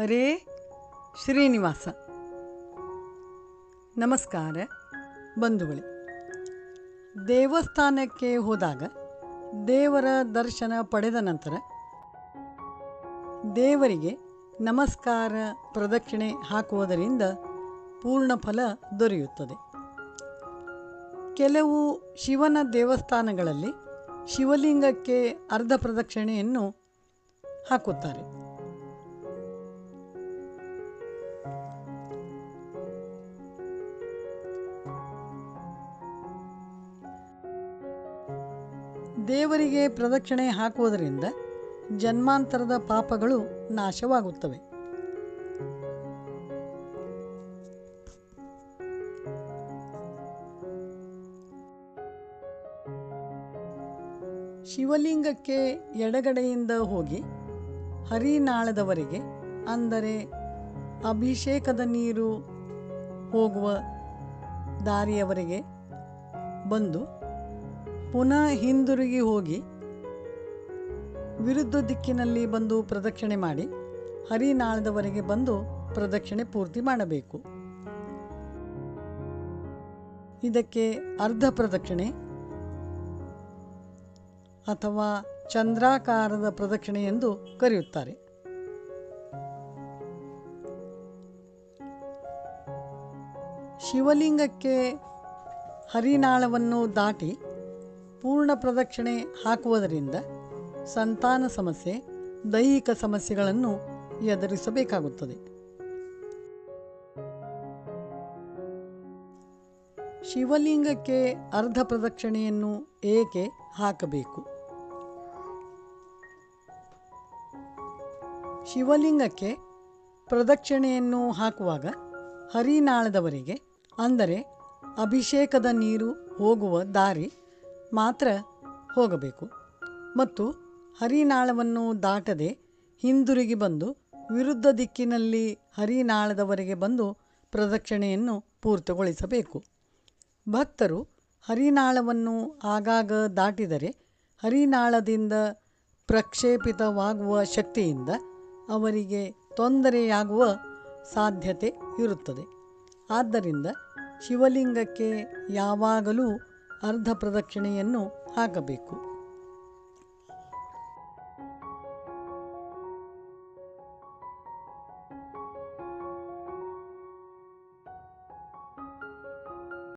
ಹರೇ ಶ್ರೀನಿವಾಸ. ನಮಸ್ಕಾರ ಬಂಧುಗಳೇ. ದೇವಸ್ಥಾನಕ್ಕೆ ಹೋದಾಗ ದೇವರ ದರ್ಶನ ಪಡೆದ ನಂತರ ದೇವರಿಗೆ ನಮಸ್ಕಾರ ಪ್ರದಕ್ಷಿಣೆ ಹಾಕುವುದರಿಂದ ಪೂರ್ಣ ಫಲ ದೊರೆಯುತ್ತದೆ. ಕೆಲವು ಶಿವನ ದೇವಸ್ಥಾನಗಳಲ್ಲಿ ಶಿವಲಿಂಗಕ್ಕೆ ಅರ್ಧ ಪ್ರದಕ್ಷಿಣೆಯನ್ನು ಹಾಕುತ್ತಾರೆ. ದೇವರಿಗೆ ಪ್ರದಕ್ಷಿಣೆ ಹಾಕುವುದರಿಂದ ಜನ್ಮಾಂತರದ ಪಾಪಗಳು ನಾಶವಾಗುತ್ತವೆ. ಶಿವಲಿಂಗಕ್ಕೆ ಎಡಗಡೆಯಿಂದ ಹೋಗಿ ಹರಿನಾಳದವರೆಗೆ, ಅಂದರೆ ಅಭಿಷೇಕದ ನೀರು ಹೋಗುವ ದಾರಿಯವರೆಗೆ ಬಂದು ಪುನಃ ಹಿಂದಿರುಗಿ ಹೋಗಿ ವಿರುದ್ಧ ದಿಕ್ಕಿನಲ್ಲಿ ಬಂದು ಪ್ರದಕ್ಷಿಣೆ ಮಾಡಿ ಹರಿನಾಳದವರೆಗೆ ಬಂದು ಪ್ರದಕ್ಷಿಣೆ ಪೂರ್ತಿ ಮಾಡಬೇಕು. ಇದಕ್ಕೆ ಅರ್ಧ ಪ್ರದಕ್ಷಿಣೆ ಅಥವಾ ಚಂದ್ರಾಕಾರದ ಪ್ರದಕ್ಷಿಣೆ ಎಂದು ಕರೆಯುತ್ತಾರೆ. ಶಿವಲಿಂಗಕ್ಕೆ ಹರಿನಾಳವನ್ನು ದಾಟಿ ಪೂರ್ಣ ಪ್ರದಕ್ಷಿಣೆ ಹಾಕುವುದರಿಂದ ಸಂತಾನ ಸಮಸ್ಯೆ, ದೈಹಿಕ ಸಮಸ್ಯೆಗಳನ್ನು ಎದುರಿಸಬೇಕಾಗುತ್ತದೆ. ಶಿವಲಿಂಗಕ್ಕೆ ಅರ್ಧ ಪ್ರದಕ್ಷಿಣೆಯನ್ನು ಏಕೆ ಹಾಕಬೇಕು? ಶಿವಲಿಂಗಕ್ಕೆ ಪ್ರದಕ್ಷಿಣೆಯನ್ನು ಹಾಕುವಾಗ ಹರಿನಾಳದವರೆಗೆ ಅಂದರೆ ಅಭಿಷೇಕದ ನೀರು ಹೋಗುವ ದಾರಿ ಮಾತ್ರ ಹೋಗಬೇಕು. ಮತ್ತು ಹರಿನಾಳವನ್ನು ದಾಟದೆ ಹಿಂದಿರುಗಿ ಬಂದು ವಿರುದ್ಧ ದಿಕ್ಕಿನಲ್ಲಿ ಹರಿನಾಳದವರೆಗೆ ಬಂದು ಪ್ರದಕ್ಷಿಣೆಯನ್ನು ಪೂರ್ತಿಗೊಳಿಸಬೇಕು. ಭಕ್ತರು ಹರಿನಾಳವನ್ನು ಆಗಾಗ ದಾಟಿದರೆ ಹರಿನಾಳದಿಂದ ಪ್ರಕ್ಷೇಪಿತವಾಗುವ ಶಕ್ತಿಯಿಂದ ಅವರಿಗೆ ತೊಂದರೆಯಾಗುವ ಸಾಧ್ಯತೆ ಇರುತ್ತದೆ. ಆದ್ದರಿಂದ ಶಿವಲಿಂಗಕ್ಕೆ ಯಾವಾಗಲೂ ಅರ್ಧ ಪ್ರದಕ್ಷಿಣೆಯನ್ನು ಹಾಕಬೇಕು.